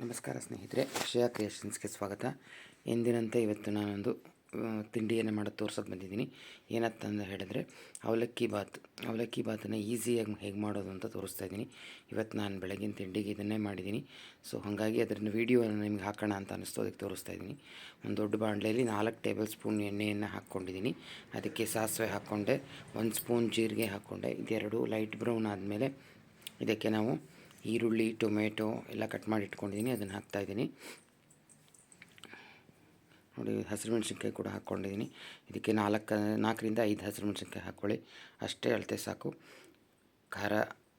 ನಮಸ್ಕಾರ ಸ್ನೇಹಿತರೆ ಅಕ್ಷಯ ಕ್ರಿಯೇಷನ್ಸ್ಗೆ ಸ್ವಾಗತ. ಎಂದಿನಂತೆ ಇವತ್ತು ನಾನೊಂದು ತಿಂಡಿಯನ್ನು ಮಾಡೋದು ತೋರ್ಸೋಕೆ ಬಂದಿದ್ದೀನಿ. ಏನಂತಂದು ಹೇಳಿದ್ರೆ, ಅವಲಕ್ಕಿ ಬಾತ್. ಅವಲಕ್ಕಿ ಬಾತನ್ನು ಈಸಿಯಾಗಿ ಹೇಗೆ ಮಾಡೋದು ಅಂತ ತೋರಿಸ್ತಾ ಇದ್ದೀನಿ. ಇವತ್ತು ನಾನು ಬೆಳಗಿನ ತಿಂಡಿಗೆ ಇದನ್ನೇ ಮಾಡಿದ್ದೀನಿ. ಸೊ, ಹಾಗಾಗಿ ಅದರ ವೀಡಿಯೋನ ನಿಮ್ಗೆ ಹಾಕೋಣ ಅಂತ ಅನ್ನಿಸ್ತು, ಅದಕ್ಕೆ ತೋರಿಸ್ತಾ ಇದ್ದೀನಿ. ಒಂದು ದೊಡ್ಡ ಬಾಣಲೆಯಲ್ಲಿ ನಾಲ್ಕು ಟೇಬಲ್ ಸ್ಪೂನ್ ಎಣ್ಣೆಯನ್ನು ಹಾಕ್ಕೊಂಡಿದ್ದೀನಿ. ಅದಕ್ಕೆ ಸಾಸಿವೆ ಹಾಕ್ಕೊಂಡೆ, ಒಂದು ಸ್ಪೂನ್ ಜೀರಿಗೆ ಹಾಕ್ಕೊಂಡೆ. ಇದೆರಡು ಲೈಟ್ ಬ್ರೌನ್ ಆದಮೇಲೆ ಇದಕ್ಕೆ ನಾವು ಈರುಳ್ಳಿ, ಟೊಮೆಟೊ ಎಲ್ಲ ಕಟ್ ಮಾಡಿ ಇಟ್ಕೊಂಡಿದ್ದೀನಿ, ಅದನ್ನು ಹಾಕ್ತಾಯಿದ್ದೀನಿ ನೋಡಿ, ಹಸಿರು ಮೆಣಸಿನ್ಕಾಯಿ ಕೂಡ ಹಾಕ್ಕೊಂಡಿದ್ದೀನಿ. ಇದಕ್ಕೆ ನಾಲ್ಕು, ನಾಲ್ಕರಿಂದ ಐದು ಹಸಿರು ಮೆಣಸಿನ್ಕಾಯಿ ಹಾಕ್ಕೊಳ್ಳಿ. ಅಷ್ಟೇ ಅಳತೆ ಸಾಕು. ಖಾರ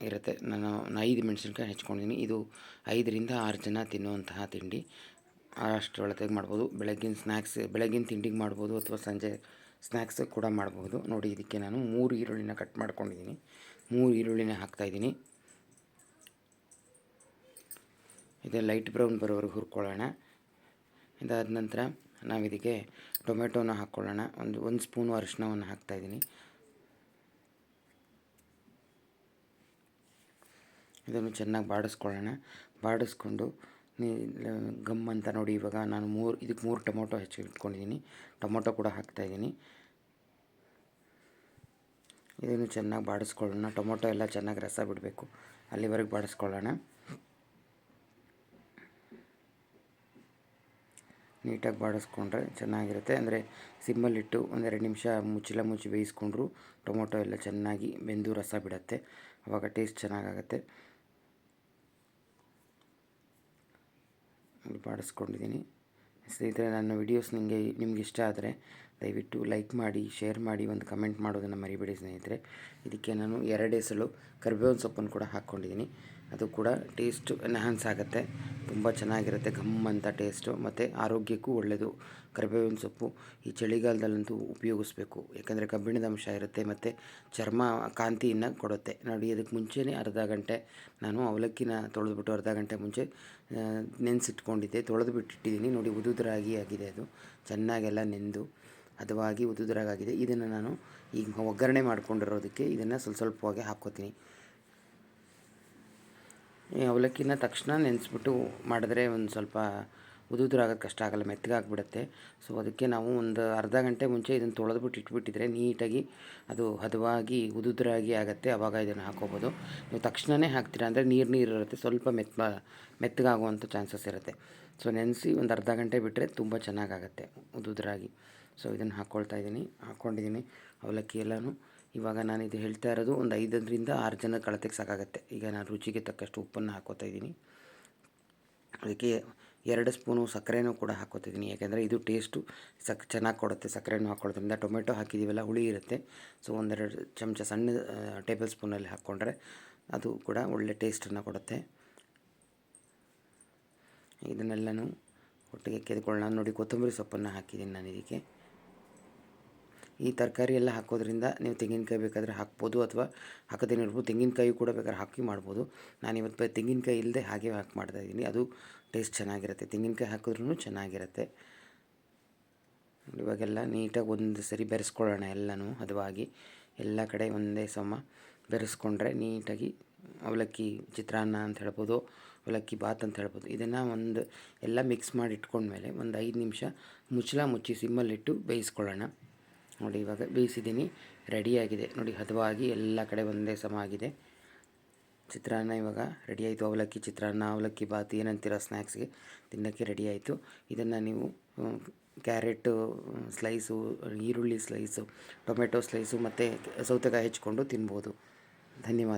ಇರುತ್ತೆ. ನಾನು ಐದು ಮೆಣಸಿನ್ಕಾಯಿ ಹೆಚ್ಕೊಂಡಿದ್ದೀನಿ. ಇದು ಐದರಿಂದ ಆರು ಜನ ತಿನ್ನುವಂತಹ ತಿಂಡಿ. ಅಷ್ಟು ಅಳತೆಗೆ ಮಾಡ್ಬೋದು. ಬೆಳಗ್ಗಿನ ಸ್ನ್ಯಾಕ್ಸ್ ಬೆಳಗ್ಗಿನ ತಿಂಡಿಗೆ ಮಾಡ್ಬೋದು ಅಥವಾ ಸಂಜೆ ಸ್ನ್ಯಾಕ್ಸ್ ಕೂಡ ಮಾಡ್ಬೋದು. ನೋಡಿ, ಇದಕ್ಕೆ ನಾನು ಮೂರು ಈರುಳ್ಳಿನ ಕಟ್ ಮಾಡ್ಕೊಂಡಿದ್ದೀನಿ. ಮೂರು ಈರುಳ್ಳಿನ ಹಾಕ್ತಾಯಿದ್ದೀನಿ ಇದು ಲೈಟ್ ಬ್ರೌನ್ ಬರೋವರೆಗೆ ಹುರ್ಕೊಳ್ಳೋಣ. ಇದಾದ ನಂತರ ನಾವು ಇದಕ್ಕೆ ಟೊಮೆಟೊನ ಹಾಕ್ಕೊಳ್ಳೋಣ ಒಂದು ಒಂದು ಸ್ಪೂನು ಅರಿಶಿನವನ್ನು ಹಾಕ್ತಾಯಿದ್ದೀನಿ ಇದನ್ನು ಚೆನ್ನಾಗಿ ಬಾಡಿಸ್ಕೊಳ್ಳೋಣ. ಬಾಡಿಸ್ಕೊಂಡು ಗಮ್ ಅಂತ ನೋಡಿ ಇವಾಗ ನಾನು ಮೂರು, ಇದಕ್ಕೆ ಮೂರು ಟೊಮೊಟೊ ಹೆಚ್ಚಿಟ್ಕೊಂಡಿದ್ದೀನಿ ಟೊಮೊಟೊ ಕೂಡ ಹಾಕ್ತಾಯಿದ್ದೀನಿ ಇದನ್ನು ಚೆನ್ನಾಗಿ ಬಾಡಿಸ್ಕೊಳ್ಳೋಣ. ಟೊಮೊಟೊ ಎಲ್ಲ ಚೆನ್ನಾಗಿ ರಸ ಬಿಡಬೇಕು. ಅಲ್ಲಿವರೆಗೆ ಬಾಡಿಸ್ಕೊಳ್ಳೋಣ. ನೀಟಾಗಿ ಬಾಡಿಸ್ಕೊಂಡ್ರೆ ಚೆನ್ನಾಗಿರುತ್ತೆ. ಅಂದರೆ ಸಿಮ್ಮಲ್ಲಿಟ್ಟು ಒಂದೆರಡು ನಿಮಿಷ ಮುಚ್ಚಲ ಮುಚ್ಚಿ ಬೇಯಿಸ್ಕೊಂಡ್ರು ಟೊಮೊಟೊ ಎಲ್ಲ ಚೆನ್ನಾಗಿ ಬೆಂದು ರಸ ಬಿಡುತ್ತೆ. ಆವಾಗ ಟೇಸ್ಟ್ ಚೆನ್ನಾಗಾಗತ್ತೆ. ಬಾಡಿಸ್ಕೊಂಡಿದ್ದೀನಿ. ಸ್ನೇಹಿತರೆ, ನನ್ನ ವಿಡಿಯೋಸ್ ನಿಮಗೆ ನಿಮ್ಗೆ ಇಷ್ಟ ಆದರೆ ದಯವಿಟ್ಟು ಲೈಕ್ ಮಾಡಿ, ಶೇರ್ ಮಾಡಿ, ಒಂದು ಕಮೆಂಟ್ ಮಾಡೋದನ್ನು ಮರಿಬೇಡಿ ಸ್ನೇಹಿತರೆ. ಇದಕ್ಕೆ ನಾನು ಎರಡೇ ಸಲ ಕರಿಬೇವಿನ ಸೊಪ್ಪನ್ನು ಕೂಡ ಹಾಕ್ಕೊಂಡಿದ್ದೀನಿ. ಅದು ಕೂಡ ಟೇಸ್ಟು ಎನ್ಹ್ಯಾನ್ಸ್ ಆಗುತ್ತೆ. ತುಂಬ ಚೆನ್ನಾಗಿರುತ್ತೆ ಘಮ್ ಅಂತ ಟೇಸ್ಟು ಮತ್ತು ಆರೋಗ್ಯಕ್ಕೂ ಒಳ್ಳೆಯದು ಕರಿಬೇವಿನ ಸೊಪ್ಪು ಈ ಚಳಿಗಾಲದಲ್ಲಂತೂ ಉಪಯೋಗಿಸ್ಬೇಕು. ಯಾಕಂದರೆ ಕಬ್ಬಿಣದ ಅಂಶ ಇರುತ್ತೆ ಮತ್ತು ಚರ್ಮ ಕಾಂತಿಯನ್ನು ಕೊಡುತ್ತೆ. ನೋಡಿ ಅದಕ್ಕೆ ಮುಂಚೆನೇ ಅರ್ಧ ಗಂಟೆ ನಾನು ಅವಲಕ್ಕಿನ ತೊಳೆದುಬಿಟ್ಟು ಅರ್ಧ ಗಂಟೆ ಮುಂಚೆ ನೆನೆಸಿಟ್ಕೊಂಡಿದ್ದೆ. ತೊಳೆದು ಬಿಟ್ಟಿಟ್ಟಿದ್ದೀನಿ ನೋಡಿ, ಉದುದ್ರಾಗಿ ಆಗಿದೆ ಅದು. ಚೆನ್ನಾಗೆಲ್ಲ ನೆಂದು, ಹದವಾಗಿ ಉದುದ್ರಾಗಾಗಿದೆ. ಇದನ್ನು ನಾನು ಈಗ ಒಗ್ಗರಣೆ ಮಾಡ್ಕೊಂಡಿರೋದಕ್ಕೆ ಇದನ್ನು ಸ್ವಲ್ಪ ಸ್ವಲ್ಪವಾಗಿ ಹಾಕ್ಕೋತೀನಿ. ಅವಲಕ್ಕಿನ ತಕ್ಷಣ ನೆನೆಸ್ಬಿಟ್ಟು ಮಾಡಿದ್ರೆ ಒಂದು ಸ್ವಲ್ಪ ಉದುದ್ರಾಗೋದು ಕಷ್ಟ ಆಗಲ್ಲ ಮೆತ್ತಗಾಗ್ಬಿಡುತ್ತೆ ಸೊ ಅದಕ್ಕೆ ನಾವು ಒಂದು ಅರ್ಧ ಗಂಟೆ ಮುಂಚೆ ಇದನ್ನು ತೊಳೆದ್ಬಿಟ್ಟು ಇಟ್ಬಿಟ್ಟಿದ್ರೆ ನೀಟಾಗಿ ಅದು ಹದವಾಗಿ ಉದುದ್ರಾಗಿ ಆಗುತ್ತೆ. ಆವಾಗ ಇದನ್ನು ಹಾಕೋಬೋದು. ನೀವು ತಕ್ಷಣವೇ ಹಾಕ್ತೀರ ಅಂದರೆ ನೀರು ನೀರು ಇರುತ್ತೆ, ಸ್ವಲ್ಪ ಮೆತ್ತ ಮೆತ್ತಗಾಗುವಂಥ ಚಾನ್ಸಸ್ ಇರುತ್ತೆ. ಸೊ ನೆನೆಸಿ ಒಂದು ಅರ್ಧ ಗಂಟೆ ಬಿಟ್ಟರೆ ತುಂಬ ಚೆನ್ನಾಗಾಗತ್ತೆ ಉದುದ್ರಾಗಿ. ಸೊ ಇದನ್ನು ಹಾಕ್ಕೊಳ್ತಾ ಇದ್ದೀನಿ ಹಾಕ್ಕೊಂಡಿದ್ದೀನಿ ಅವಲಕ್ಕಿ ಎಲ್ಲನೂ. ಇವಾಗ ನಾನು ಇದು ಹೇಳ್ತಾ ಇರೋದು ಒಂದು ಐದರಿಂದ ಆರು ಜನ ಕಳತೆಗೆ ಸಾಕಾಗುತ್ತೆ. ಈಗ ನಾನು ರುಚಿಗೆ ತಕ್ಕಷ್ಟು ಉಪ್ಪನ್ನು ಹಾಕೋತಾ ಇದ್ದೀನಿ. ಅದಕ್ಕೆ ಎರಡು ಸ್ಪೂನು ಸಕ್ಕರೆನೂ ಕೂಡ ಹಾಕೋತಿದ್ದೀನಿ ಯಾಕೆಂದರೆ ಇದು ಟೇಸ್ಟು ಸಕ್, ಚೆನ್ನಾಗಿ ಕೊಡುತ್ತೆ ಸಕ್ಕರೆನೂ ಹಾಕೊಳೋದ್ರಿಂದ ಟೊಮೆಟೊ ಹಾಕಿದ್ದೀವಲ್ಲ, ಹುಳಿ ಇರುತ್ತೆ. ಸೊ ಒಂದೆರಡು ಚಮಚ ಸಣ್ಣ ಟೇಬಲ್ ಸ್ಪೂನಲ್ಲಿ ಹಾಕ್ಕೊಂಡ್ರೆ ಅದು ಕೂಡ ಒಳ್ಳೆ ಟೇಸ್ಟನ್ನು ಕೊಡುತ್ತೆ. ಇದನ್ನೆಲ್ಲನೂ ಒಟ್ಟಿಗೆ ಕೆದ್ಕೊಳ್ಳೋಣ. ನೋಡಿ, ಕೊತ್ತಂಬರಿ ಸೊಪ್ಪನ್ನು ಹಾಕಿದ್ದೀನಿ ನಾನು ಇದಕ್ಕೆ ಈ ತರಕಾರಿ ಎಲ್ಲ ಹಾಕೋದ್ರಿಂದ ನೀವು ತೆಂಗಿನಕಾಯಿ ಬೇಕಾದರೆ ಹಾಕ್ಬೋದು ಅಥವಾ ಹಾಕದೇನೆ ಇರ್ಬೋದು ತೆಂಗಿನಕಾಯಿ ಕೂಡ ಬೇಕಾದ್ರೆ ಹಾಕಿ ಮಾಡ್ಬೋದು. ನಾನು ಇವತ್ತು ತೆಂಗಿನಕಾಯಿ ಇಲ್ಲದೆ ಹಾಗೆ ಹಾಕಿ ಮಾಡ್ತಾ ಇದ್ದೀನಿ. ಅದು ಟೇಸ್ಟ್ ಚೆನ್ನಾಗಿರುತ್ತೆ. ತೆಂಗಿನಕಾಯಿ ಹಾಕಿದ್ರೂ ಚೆನ್ನಾಗಿರುತ್ತೆ. ಇವಾಗೆಲ್ಲ ನೀಟಾಗಿ ಒಂದು ಸರಿ ಬೆರೆಸ್ಕೊಳ್ಳೋಣ ಎಲ್ಲನೂ. ಹದವಾಗಿ ಎಲ್ಲ ಕಡೆ ಒಂದೇ ಸಮ ಬೆರೆಸ್ಕೊಂಡ್ರೆ ನೀಟಾಗಿ ಅವಲಕ್ಕಿ ಚಿತ್ರಾನ್ನ ಅಂತ ಹೇಳ್ಬೋದು, ಅವಲಕ್ಕಿ ಬಾತ್ ಅಂತ ಹೇಳ್ಬೋದು. ಇದನ್ನು ಒಂದು ಎಲ್ಲ ಮಿಕ್ಸ್ ಮಾಡಿ ಇಟ್ಕೊಂಡ್ಮೇಲೆ ಒಂದು ಐದು ನಿಮಿಷ ಮುಚ್ಚಲ ಮುಚ್ಚಿ ಸಿಮ್ಮಲ್ಲಿಟ್ಟು ಬೇಯಿಸ್ಕೊಳ್ಳೋಣ. ನೋಡಿ ಇವಾಗ ಬೇಯಿಸಿದ್ದೀನಿ. ರೆಡಿಯಾಗಿದೆ ನೋಡಿ, ಹದವಾಗಿ ಎಲ್ಲ ಕಡೆ ಒಂದೇ ಸಮ ಆಗಿದೆ ಚಿತ್ರಾನ್ನ ಇವಾಗ ರೆಡಿ ಆಯಿತು. ಅವಲಕ್ಕಿ ಚಿತ್ರಾನ್ನ, ಅವಲಕ್ಕಿ ಬಾತ್, ಏನಂತೀರ ಸ್ನ್ಯಾಕ್ಸ್ಗೆ ತಿನ್ನೋಕ್ಕೆ ರೆಡಿ ಆಯಿತು. ಇದನ್ನು ನೀವು ಕ್ಯಾರೆಟು ಸ್ಲೈಸು ಈರುಳ್ಳಿ ಸ್ಲೈಸು ಟೊಮೆಟೊ ಸ್ಲೈಸು ಮತ್ತು ಸೌತೆಕಾಯಿ ಹೆಚ್ಕೊಂಡು ತಿನ್ಬೋದು. ಧನ್ಯವಾದ.